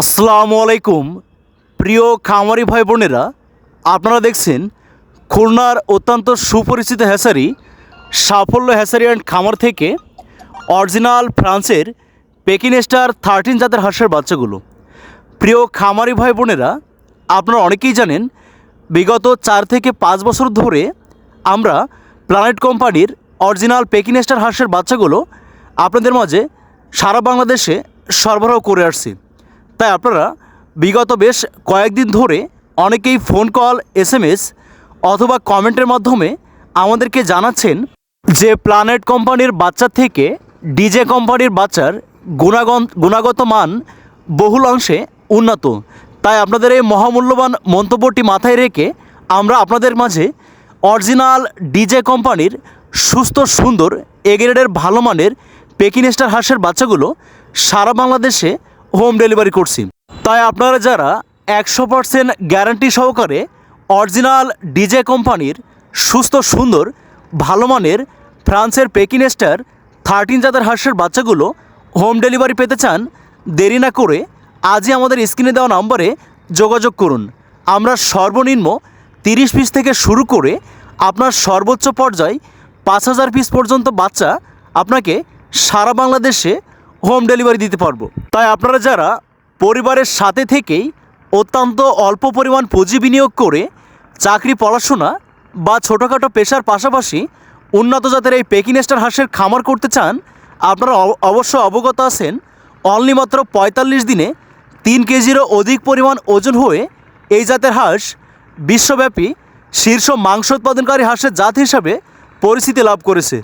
আসসালামু আলাইকুম। প্রিয় খামারি ভাই বোনেরা আপনারা দেখছেন খুলনার অত্যন্ত সুপরিচিত হ্যাসারি, সাফল্য হ্যাসারি অ্যান্ড খামার থেকে অরিজিনাল ফ্রান্সের পেকিনেস্টার থার্টিন জাতের হাঁসের বাচ্চাগুলো। প্রিয় খামারি ভাই বোনেরা আপনারা অনেকেই জানেন, বিগত চার থেকে পাঁচ বছর ধরে আমরা প্ল্যানেট কোম্পানির অরিজিনাল পেকিনেস্টার হাঁসের বাচ্চাগুলো আপনাদের মাঝে সারা বাংলাদেশে সরবরাহ করে আসছি। তাই আপনারা বিগত বেশ কয়েকদিন ধরে অনেকেই ফোন কল এসএমএস অথবা কমেন্টের মাধ্যমে আমাদেরকে জানাচ্ছেন যে প্ল্যানেট কোম্পানির বাচ্চা থেকে ডিজে কোম্পানির বাচ্চার গুণাগন, গুণাগত মান বহুল অংশে উন্নত। তাই আপনাদের এই মহামূল্যবান মন্তব্যটি মাথায় রেখে আমরা আপনাদের মাঝে অরিজিনাল ডিজে কোম্পানির সুস্থ, সুন্দর এগ্রেডের ভালো মানের পেকিনেস্টার হাঁসের বাচ্চাগুলো সারা বাংলাদেশে হোম ডেলিভারি করছি। তাই আপনারা যারা একশো পার্সেন্ট গ্যারান্টি সহকারে অরিজিনাল ডিজে কোম্পানির সুস্থ, সুন্দর, ভালো মানের ফ্রান্সের পেকিনেস্টার থার্টিন জাতের হাঁসের বাচ্চাগুলো হোম ডেলিভারি পেতে চান, দেরি না করে আজই আমাদের স্ক্রিনে দেওয়া নম্বরে যোগাযোগ করুন। আমরা সর্বনিম্ন তিরিশ পিস থেকে শুরু করে আপনার সর্বোচ্চ পর্যায় পাঁচ হাজার পিস পর্যন্ত বাচ্চা আপনাকে সারা বাংলাদেশে হোম ডেলিভারি দিতে পারব। তাই আপনারা যারা পরিবারের সাথে থেকেই অত্যন্ত অল্প পরিমাণ পুঁজি বিনিয়োগ করে চাকরি, পড়াশোনা বা ছোটোখাটো পেশার পাশাপাশি উন্নত জাতের এই পেকিনেস্টার হাঁসের খামার করতে চান, আপনারা অব- অবশ্য অবগত আছেন, অনলি মাত্র পঁয়তাল্লিশ দিনে তিন কেজিরও অধিক পরিমাণ ওজন হয়ে এই জাতের হাঁস বিশ্বব্যাপী শীর্ষ মাংস উৎপাদনকারী হাঁসের জাত হিসাবে পরিচিতি লাভ করেছে।